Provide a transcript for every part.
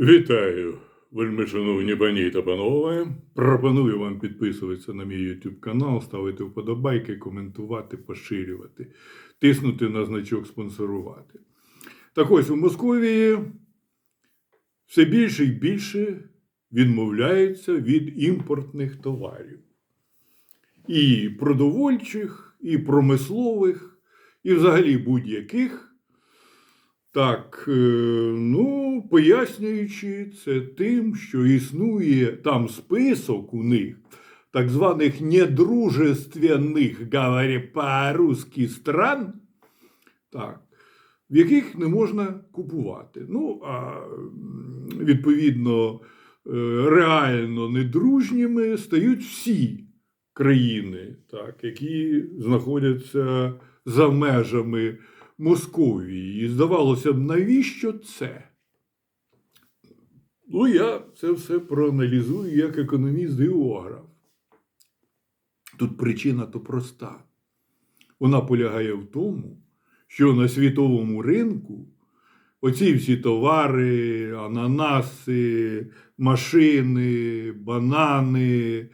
Вітаю, вельми шановні пані та панове. Пропоную вам підписуватися на мій YouTube канал, ставити вподобайки, коментувати, поширювати, тиснути на значок спонсорувати. Так ось у Московії все більше і більше відмовляються від імпортних товарів. І продовольчих, і промислових, і взагалі будь-яких. Так, е, ну, пояснюючи це тим, що існує там список у них так званих недружественних, говоря по-русски, стран, так, в яких не можна купувати. Ну, а відповідно, е, реально недружніми стають всі країни, так, які знаходяться за межами. Московії. І здавалося б, навіщо це? Ну, я це все проаналізую як економіст-географ. Тут причина то проста. Вона полягає в тому, що на світовому ринку оці всі товари, ананаси, машини, банани,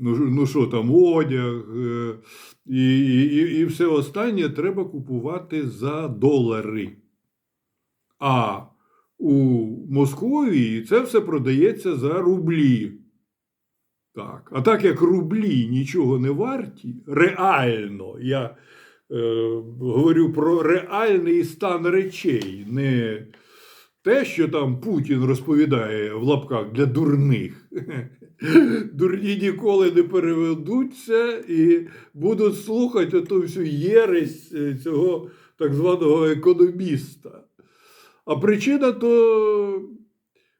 ну, ну що там, одяг е, і, і, і все останнє треба купувати за долари. А у Московії це все продається за рублі. Так. А так як рублі нічого не варті, реально, я е, говорю про реальний стан речей, не те, що там Путін розповідає в лапках для дурних. Дурні ніколи не переведуться і будуть слухати оту всю єресь е, цього так званого економіста. А причина то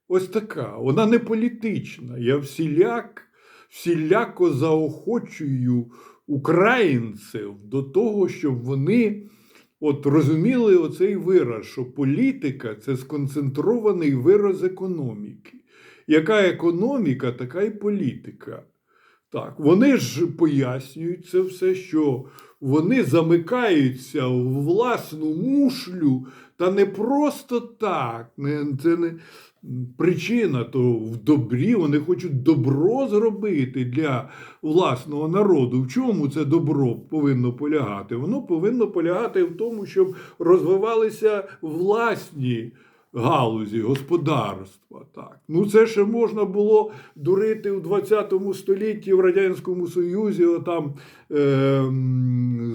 ось така: вона не політична. Я всіляк, всіляко заохочую українців до того, щоб вони от розуміли оцей вираз, що політика це сконцентрований вираз економіки. Яка економіка, така й політика. Так, вони ж пояснюють це все, що вони замикаються в власну мушлю, та не просто так. Не, це не причина, то в добрі вони хочуть добро зробити для власного народу. В чому це добро повинно полягати? Воно повинно полягати в тому, щоб розвивалися власні галузі господарства. Так. Ну, це ще можна було дурити у 20 столітті в Радянському Союзі, отам е,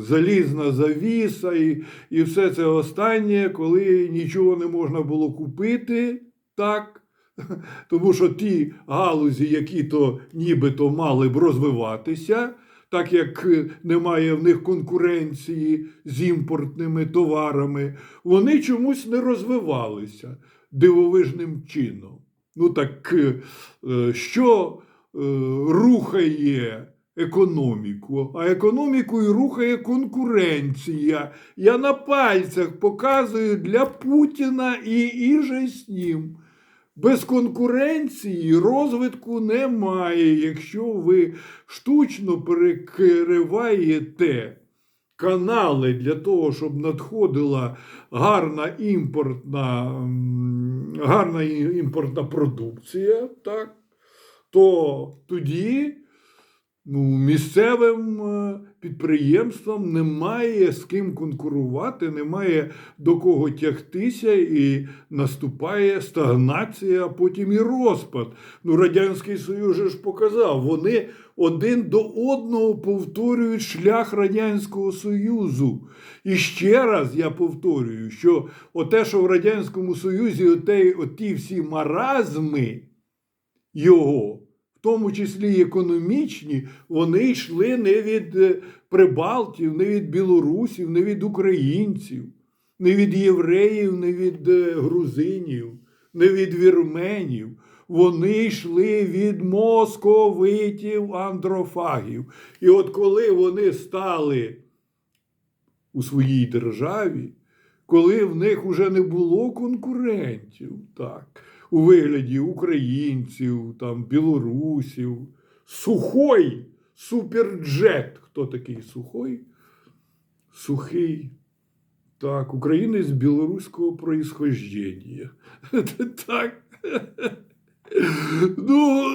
залізна завіса і, і все це останнє, коли нічого не можна було купити. Так. Тому що ті галузі, які то нібито мали б розвиватися, так як е, немає в них конкуренції з імпортними товарами, вони чомусь не розвивалися дивовижним чином. Ну так е, е, що рухає економіку? А економікою рухає конкуренція. Я на пальцях показую для Путіна і іже з ним. Без конкуренції розвитку немає, якщо ви штучно перекриваєте канали для того, щоб надходила гарна імпортна, гарна імпортна продукція, так, то тоді місцевим е, підприємствам немає з ким конкурувати, немає до кого тягтися, і наступає стагнація, а потім і розпад. Ну, Радянський Союз же ж показав, вони один до одного повторюють шлях Радянського Союзу. І ще раз я повторюю, що оте, що в Радянському Союзі, оте, оті всі маразми його, тому числі економічні, вони йшли не від е, прибалтів, не від білорусів, не від українців, не від євреїв, не від е, грузинів, не від вірменів. Вони йшли від московитів андрофагів. І от коли вони стали у своїй державі, коли в них вже не було конкурентів, так, у вигляді українців, там, білорусів, сухой суперджет. Хто такий сухой? Сухий. Так, українець білоруського происхождения. Так. Ну,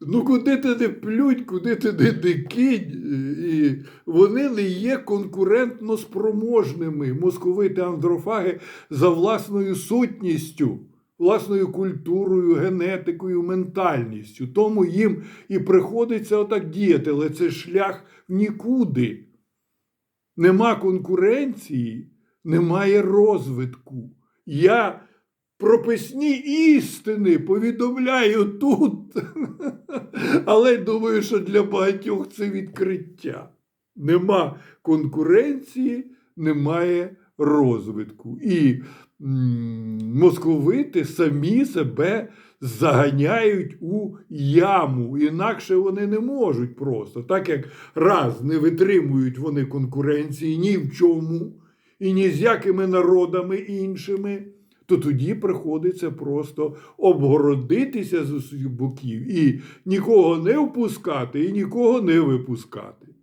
ну куди ти не плють, куди ти не кинь. І вони не є конкурентно спроможними московити андрофаги за власною сутністю, власною культурою, генетикою, ментальністю. Тому їм і приходиться отак діяти, але це шлях нікуди. Нема конкуренції, немає розвитку. Я прописні істини повідомляю тут, але думаю, що для багатьох це відкриття. Нема конкуренції, немає розвитку. І московити самі себе заганяють у яму, інакше вони не можуть просто. Так як раз не витримують вони конкуренції ні в чому, і ні з якими народами іншими, то тоді приходиться просто обгородитися з усіх боків і нікого не впускати, і нікого не випускати.